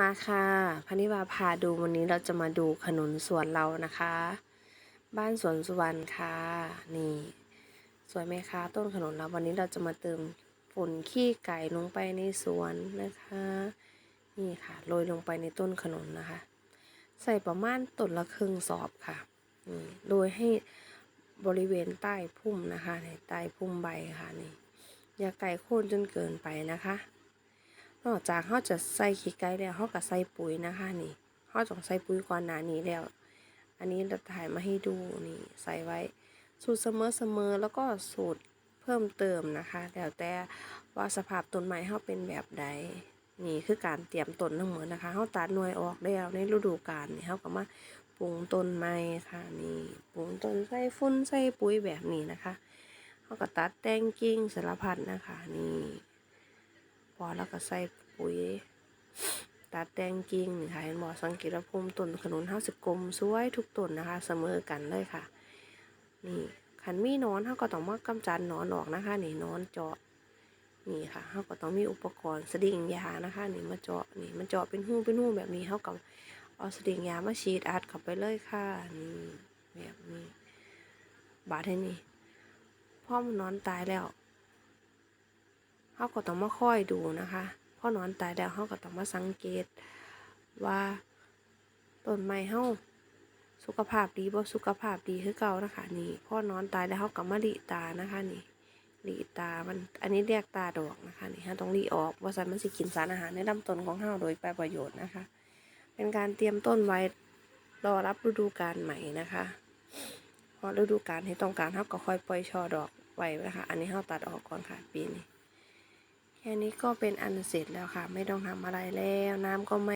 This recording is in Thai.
มาค่ะพนิวาพาดูวันนี้เราจะมาดูขนุนสวนเรานะคะ บ้านสวนสุวรรณค่ะนี่ สวยไหมคะต้นขนุนเราวันนี้เราจะมาเติมฝุ่นขี้ไก่ลงไปในสวนนะคะ นี่ค่ะโรยลงไปในต้นขนุนนะคะ ใส่ประมาณต้นละครึ่งสอบค่ะนี่โดยให้บริเวณใต้พุ่มนะคะในใต้พุ่มใบค่ะนี่อย่าไก่โค่นจนเกินไปนะคะ นอกจากเขาจะใส่ขี้ไก่แล้วเขาก็ใส่ปุ๋ยนะคะนี่เขาต้องใส่ปุ๋ยก่อนหน้านี้แล้ว อันนี้เราถ่ายมาให้ดูนี่ใส่ไว้ สูตรเสมอเสมอแล้วก็สูตรเพิ่มเติมนะคะ แล้วแต่ว่าสภาพต้นไม้เขาเป็นแบบใดนี่คือการเตรียมต้นทั้งหมดนะคะเขาตัดหน่วยออกแล้วในฤดูกาลนี่เขาก็มาปลูกต้นไม้ค่ะ นี่ปลูกต้นใส่ฟุ้นใส่ปุ๋ยแบบนี้นะคะเขาก็ตัดแต่งกิ่งสารพัดนะคะ นี่ แล้วก็ใส่ปุ๋ยตัดแต่งกิ่งค่ะเห็นบ่สังเกตว่าพุ่มต้นขนุนเฮาสิกลมสวยทุกต้นนะคะ เสมอกันเลยค่ะ นี่ขันมีนอนเฮาก็ต้องมากำจัดนอนออกนะคะ นี่นอนเจาะนี่ค่ะเฮาก็ต้องมีอุปกรณ์สดิ่งยานะคะ นี่มาเจาะนี่มันเจาะเป็นหูเป็นหูแบบนี้เฮาก็เอาสดิ่งยามาฉีดอัดเข้าไปเลยค่ะนี่แบบนี้ บาดให้นี่พ่อมันนอนตายแล้ว เขาก็ต้องมาค่อยดูนะคะพอนอนตายแล้วเขาก็ต้องมาสังเกตว่าต้นไม้เฮาสุขภาพดีบ่สุขภาพดีคือเก่านะคะนี่พอนอนตายแล้วเขาก็มาลีตานะคะนี่ลีตามันอันนี้เรียกตาดอกนะคะนี่ฮะต้องลีออกว่าสันมันสิกินสารอาหารในลำต้นของเฮาโดยไปประโยชน์นะคะ เป็นการเตรียมต้นไว้รอรับฤดูกาลใหม่นะคะพอฤดูกาลที่ต้องการเขาก็ค่อยปล่อยช่อดอกไว้นะคะ อันนี้เขาตัดออกก่อนค่ะปีนี้ แค่นี้ก็เป็นอันเสร็จแล้วค่ะ ไม่ต้องทำอะไรแล้วน้ำก็ไม่